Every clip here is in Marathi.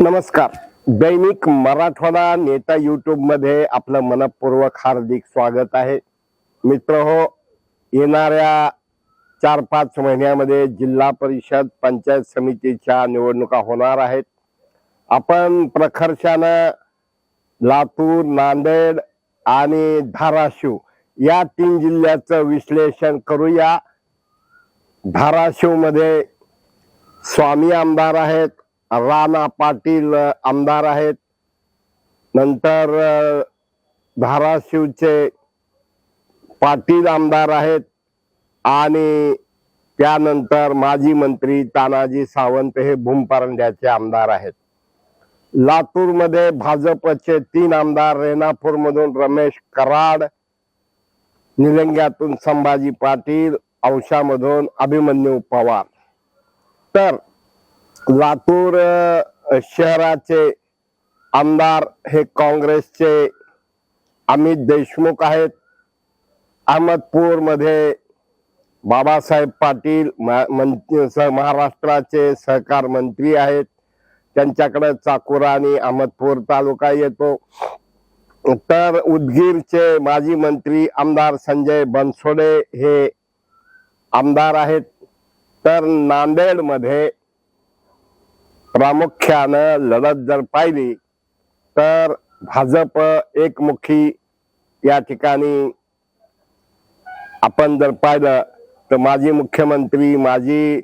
नमस्कार. दैनिक मराठवाडा नेता युट्यूबमध्ये आपलं मनपूर्वक हार्दिक स्वागत आहे. मित्र हो येणाऱ्या चार पाच महिन्यामध्ये जिल्हा परिषद पंचायत समितीच्या निवडणुका होणार आहेत. आपण प्रखर्षानं लातूर नांदेड आणि धाराशिव या तीन जिल्ह्याचं विश्लेषण करूया. धाराशिवमध्ये स्वामी आमदार आहेत. राणा पाटील आमदार आहेत. नंतर धाराशिवचे पाटील आमदार आहेत. आणि त्यानंतर माजी मंत्री तानाजी सावंत हे भूमपरंड्याचे आमदार आहेत. लातूरमध्ये भाजपचे तीन आमदार रेणापूरमधून रमेश कराड निलंग्यातून संभाजी पाटील औषामधून अभिमन्यू पवार. तर लातूर शहराचे आमदार हे काँग्रेसचे अमित देशमुख आहेत. अहमदपूरमध्ये बाबासाहेब पाटील स- महाराष्ट्राचे सहकार मंत्री आहेत. त्यांच्याकडे चाकुरा आणि अहमदपूर तालुका येतो. तर उदगीरचे माजी मंत्री आमदार संजय बनसोडे हे आमदार आहेत. तर नांदेडमध्ये प्रामुख्यानं लढत जर पाहिली तर भाजप एकमुखी या ठिकाणी आपण जर पाहिलं तर माजी मुख्यमंत्री माजी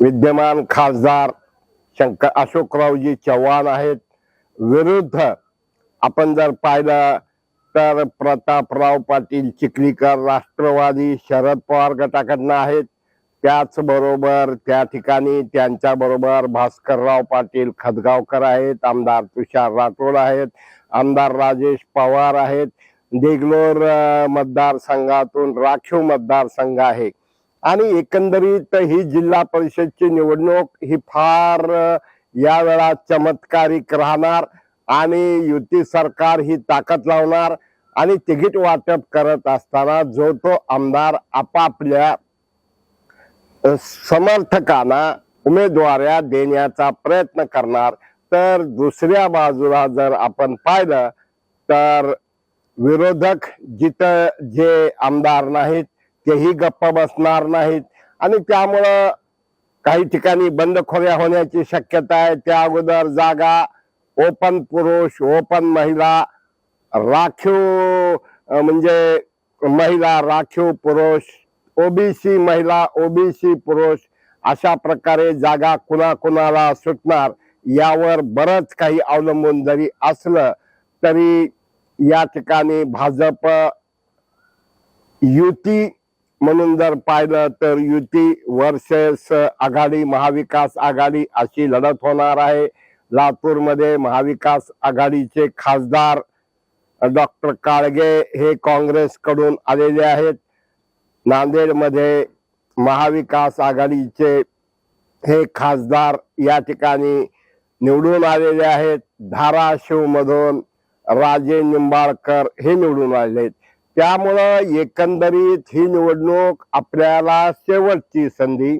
विद्यमान खासदार शंकर अशोकरावजी चव्हाण आहेत. विरुद्ध आपण जर पाहिलं तर प्रतापराव पाटील चिखलीकर राष्ट्रवादी शरद पवार गटाकडनं आहेत. त्याचबरोबर त्या ठिकाणी त्यांच्याबरोबर भास्करराव पाटील खदगावकर आहेत आमदार तुषार राठोड आहेत आमदार राजेश पवार आहेत. देगलोर मतदारसंघातून राखीव मतदारसंघ आहे. आणि एकंदरीत ही जिल्हा परिषदची निवडणूक ही फार यावेळा चमत्कारिक राहणार आणि युती सरकार ही ताकद लावणार आणि तिकीट वाटप करत असताना जो तो आमदार आपापल्या समर्थकांना उमेदवाऱ्या देण्याचा प्रयत्न करणार. तर दुसऱ्या बाजूला जर आपण पाहिलं तर विरोधक जिथं जे आमदार नाहीत तेही गप्प बसणार नाहीत. आणि त्यामुळं काही ठिकाणी बंदखोऱ्या होण्याची शक्यता आहे. त्या अगोदर जागा ओपन पुरुष ओपन महिला राखीव म्हणजे महिला राखीव पुरुष ओबीसी महिला ओबीसी पुरुष अशा प्रकारे जागा कुणाकुणाला सुटणार यावर बरंच काही अवलंबून जरी असलं तरी या ठिकाणी भाजप युती म्हणून जर पाहिलं तर युती वर्सेस आघाडी महाविकास आघाडी अशी लढत होणार आहे. लातूरमध्ये महाविकास आघाडीचे खासदार डॉक्टर काळगे हे काँग्रेसकडून आलेले आहेत. नांदेडमध्ये महाविकास आघाडीचे हे खासदार या ठिकाणी निवडून आलेले आहेत. धाराशिवमधून राजे निंबाळकर हे निवडून आलेले आहेत. त्यामुळं एकंदरीत ही निवडणूक आपल्याला शेवटची संधी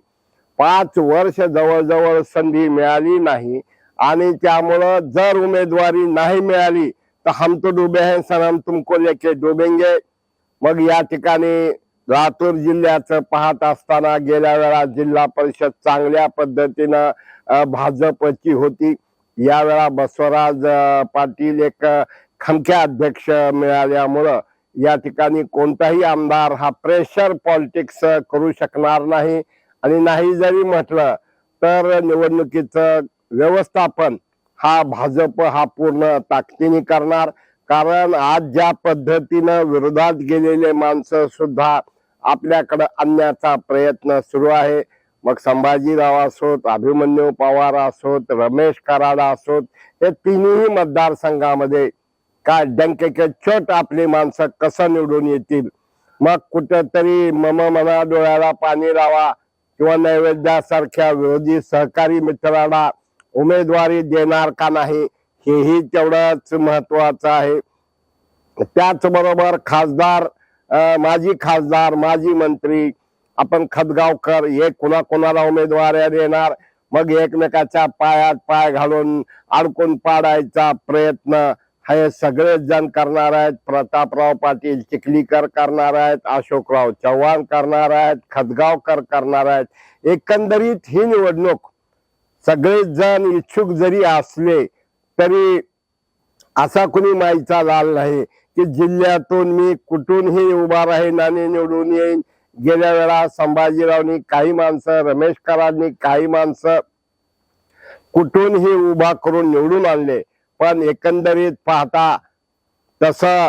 पाच वर्ष जवळजवळ संधी मिळाली नाही. आणि त्यामुळं जर उमेदवारी नाही मिळाली तर हम तो डुबे हैं सनम तुमको लेके डुबेंगे. मग या ठिकाणी लातूर जिल्ह्याचं पाहत असताना गेल्या वेळा जिल्हा परिषद चांगल्या पद्धतीनं भाजपची होती. यावेळा बसवराज पाटील एक खमक्या अध्यक्ष मिळाल्यामुळं या ठिकाणी कोणताही आमदार हा प्रेशर पॉलिटिक्स करू शकणार नाही. आणि नाही जरी म्हटलं तर निवडणुकीचं व्यवस्थापन हा भाजप हा पूर्ण ताकदीने करणार. कारण आज ज्या पद्धतीनं विरोधात गेलेले माणसं सुद्धा आपल्याकडं आणण्याचा प्रयत्न सुरू आहे. मग संभाजीराव असोत अभिमन्यू पवार असोत रमेश कराड असोत हे तिन्ही मतदारसंघामध्ये काय डंकेके छोट आपली माणसं कसं निवडून येतील? मग कुठंतरी मम मना डोळ्याला पाणी लावा किंवा नैवेद्यासारख्या विरोधी सहकारी मित्राला उमेदवारी देणार का नाही हेही तेवढंच महत्वाचं आहे. त्याचबरोबर खासदार माजी खासदार माजी मंत्री आपण खदगावकर हे कुणा उमेदवार उमेदवाऱ्या देणार? मग एकमेकाच्या पायात पाय घालून अडकून पाडायचा प्रयत्न हे सगळेच जण करणार आहेत. प्रतापराव पाटील चिखलीकर करणार आहेत अशोकराव चव्हाण करणार आहेत खदगावकर करणार आहेत. एकंदरीत ही निवडणूक सगळेच जण इच्छुक जरी असले तरी असा कुणी माईचा लाल नाही की जिल्ह्यातून मी कुठूनही उभा राहीन आणि निवडून येईन. गेल्या वेळा संभाजीरावनी काही माणसं रमेश करांनी काही माणसं कुठूनही उभा करून निवडून आणले. पण एकंदरीत पाहता तसं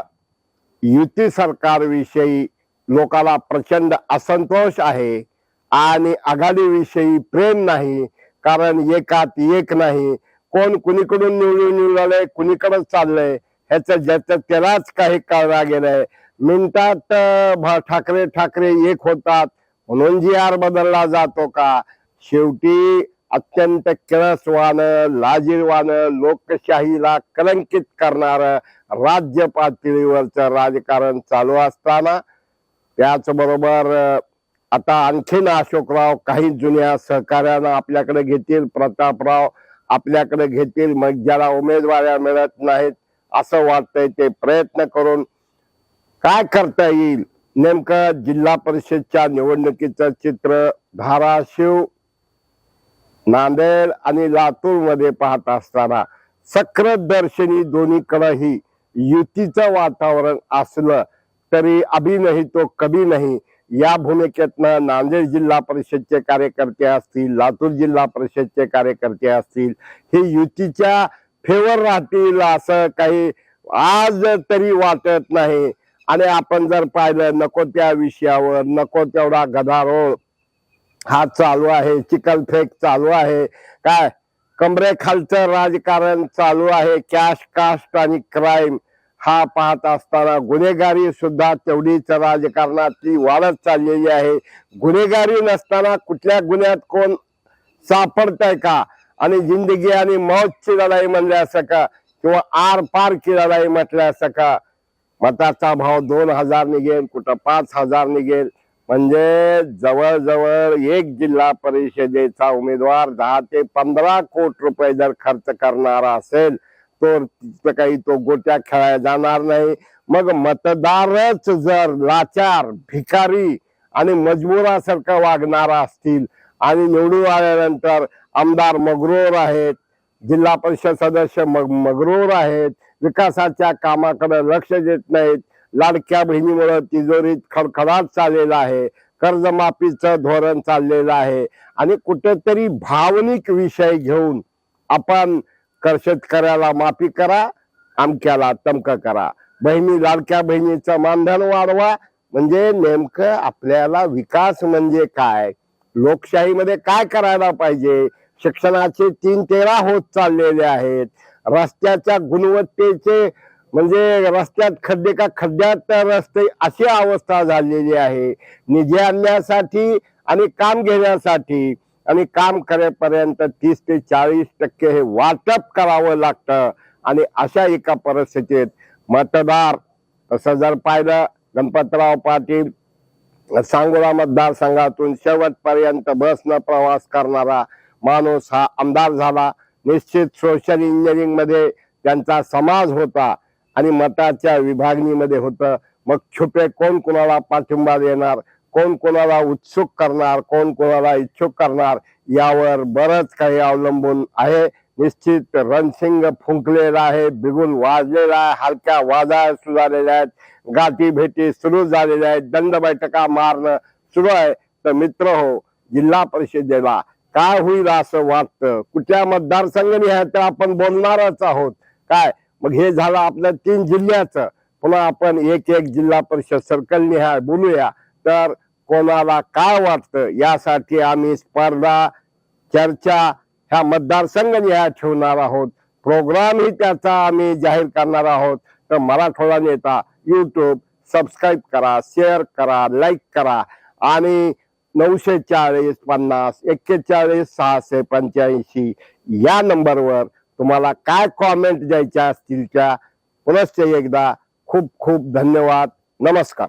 युती सरकारविषयी लोकांना प्रचंड असंतोष आहे आणि आघाडीविषयी प्रेम नाही कारण एकात एक नाही. कोण कुणीकडून निवडून आलंय कुणीकडे चाललंय ह्याचं ज्याचं त्यालाच काही कळला गेलाय मिनिटात भा- ठाकरे ठाकरे एक होतात. म्हणून जी आर बदलला जातो का? शेवटी अत्यंत किळसवानं लाजीरवानं लोकशाहीला कलंकित करणार राज्य पातळीवरचं राजकारण चालू असताना त्याचबरोबर आता आणखीन अशोकराव काही जुन्या सहकार्यानं आपल्याकडे घेतील. प्रतापराव आपल्याकडे घेतील मग ज्याला उमेदवाऱ्या मिळत नाहीत असं वाटतंय ते प्रयत्न करून काय करता येईल? नेमकं जिल्हा परिषदच्या निवडणुकीचं चित्र धाराशिव नांदेड आणि लातूरमध्ये पाहत असताना सक्र दर्शनी दोन्हीकडेही युतीचं वातावरण असलं तरी अभि नाही तो कभी नाही. या भूमिकेतनं नांदेड जिल्हा परिषदचे कार्यकर्ते असतील लातूर जिल्हा परिषदचे कार्यकर्ते असतील हे युतीच्या फेवर राहतील असं काही आज तरी वाटत नाही. आणि आपण जर पाहिलं नको त्या विषयावर नको तेवढा गदारोळ. हा चालू आहे चिकलफेक चालू आहे. काय? कमरेखालचं राजकारण चालू आहे कॅश कास्ट आणि क्राईम हा पाहत असताना गुन्हेगारी सुद्धा तेवढीच राजकारणातली वाढत चाललेली आहे. गुन्हेगारी नसताना कुठल्या गुन्ह्यात कोण सापडतंय का? आणि जिंदगी आणि मौतची लढाई म्हणल्यास का? किंवा आर पारची लढाई म्हटल्यास का? मताचा भाव दोन हजार निघेल कुठं पाच हजार निघेल. म्हणजे जवळजवळ एक जिल्हा परिषदेचा उमेदवार दहा ते पंधरा कोटी रुपये जर खर्च करणारा असेल तो तिथं काही तो गोट्या खेळायला जाणार नाही. मग मतदारच जर लाचार भिकारी आणि मजबुरासारखं वागणारा असतील आणि निवडून आल्यानंतर आमदार मगरूर आहेत जिल्हा परिषद सदस्य मग मगरूर आहेत विकासाच्या कामाकडे लक्ष देत नाहीत. लाडक्या बहिणीमुळे तिजोरीत खडखडाट चाललेला आहे. कर्जमाफीचं धोरण चाललेलं आहे. आणि कुठेतरी भावनिक विषय घेऊन आपण कर शेतकऱ्याला माफी करा आमक्याला तमक करा. बहिणी लाडक्या बहिणीचं मानधन वाढवा. म्हणजे नेमकं आपल्याला विकास म्हणजे काय? लोकशाहीमध्ये काय करायला पाहिजे? शिक्षणाचे तीन तेरा होत चाललेले आहेत. रस्त्याच्या गुणवत्तेचे म्हणजे रस्त्यात खड्डे का खड्ड्यात रस्ते अशी अवस्था झालेली आहे. निधी आणण्यासाठी आणि काम घेण्यासाठी आणि काम करेपर्यंत तीस ते चाळीस टक्के हे वाटप करावं लागतं. आणि अशा एका परिस्थितीत मतदार तसं जर पाहिलं गणपतराव पाटील सांगोला मतदारसंघातून शेवटपर्यंत बसनं प्रवास करणारा माणूस हा आमदार झाला. निश्चित सोशल इंजिनिअरिंगमध्ये त्यांचा समाज होता आणि मताच्या विभागणीमध्ये होतं. मग छुपे कोण कोणाला पाठिंबा देणार? कोण कोणाला उत्सुक करणार कोण कोणाला इच्छुक करणार यावर बरंच काही अवलंबून आहे. निश्चित रणसिंग फुंकलेला आहे बिगुल वाजलेला आहे हलक्या वाजा सुरू झालेल्या आहेत गाठी भेटी सुरू झालेल्या आहेत दंड बैठका मारणं सुरू आहे. तर मित्र हो जिल्हा परिषदेला काय होईल असं वाटतं? कुठल्या मतदारसंघाने आहे तर आपण बोलणारच आहोत. काय? मग हे झालं आपल्या तीन जिल्ह्याचं. पुन्हा आपण एक एक जिल्हा परिषद सर्कल निहाय बोलूया. तर कोणाला काय वाटतं? यासाठी आम्ही स्पर्धा चर्चा ह्या मतदारसंघ निहाय ठेवणार आहोत. प्रोग्रामही त्याचा आम्ही जाहीर करणार आहोत. तर मराठवाडा नेता युट्यूब सबस्क्राईब करा शेअर करा लाईक करा. आणि नऊशे चाळीस पन्नास एक्केचाळीस सहाशे पंच्याऐंशी या नंबरवर तुम्हाला काय कॉमेंट द्यायच्या असतील त्या पुनश्च एकदा खूप खूप धन्यवाद. नमस्कार.